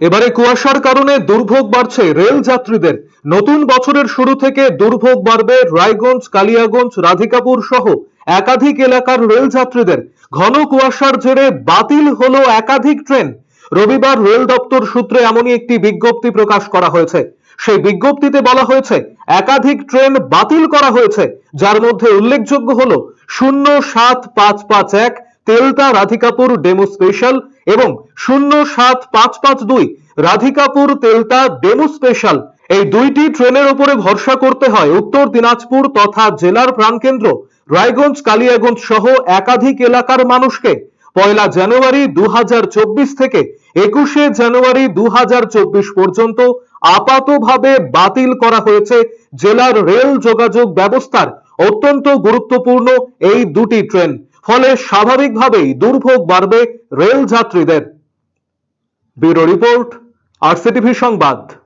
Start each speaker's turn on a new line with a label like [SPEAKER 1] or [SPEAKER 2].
[SPEAKER 1] এবারে কুয়াশার কারণে দুর্ভোগ বাড়ছে রেল যাত্রীদের। নতুন বছরের শুরু থেকে দুর্ভোগ বাড়বে রায়গঞ্জ, কালিয়াগঞ্জ, রাধিকাপুর সহ একাধিক এলাকার রেল যাত্রীদের। ঘন কুয়াশার জেরে বাতিল হলো একাধিক ট্রেন। রবিবার রেল দপ্তর সূত্রে এমনই একটি বিজ্ঞপ্তি প্রকাশ করা হয়েছে। সেই বিজ্ঞপ্তিতে বলা হয়েছে, একাধিক ট্রেন বাতিল করা হয়েছে, যার মধ্যে উল্লেখযোগ্য হল শূন্য সাত পাঁচ পাঁচ এক তেলতা রাধিকাপুর ডেমো স্পেশাল এবং শূন্য সাত পাঁচ পাঁচ দুই রাধিকাপুর তেলতা ডেমো স্পেশাল। এই দুইটি ট্রেনের উপরে ভরসা করতে হয় উত্তর দিনাজপুর তথা জেলার প্রাণকেন্দ্র। রায়গঞ্জ, কালিয়াগঞ্জ সহ একাধিক এলাকার মানুষকে পয়লা জানুয়ারি দু হাজার চব্বিশ থেকে একুশে জানুয়ারি দু হাজার চব্বিশ পর্যন্ত আপাতভাবে বাতিল করা হয়েছে জেলার রেল যোগাযোগ ব্যবস্থার অত্যন্ত গুরুত্বপূর্ণ এই দুটি ট্রেন। ফলে স্বাভাবিকভাবেই দুর্ভোগ বাড়বে রেল যাত্রীদের ব্যুরো রিপোর্ট আর সংবাদ।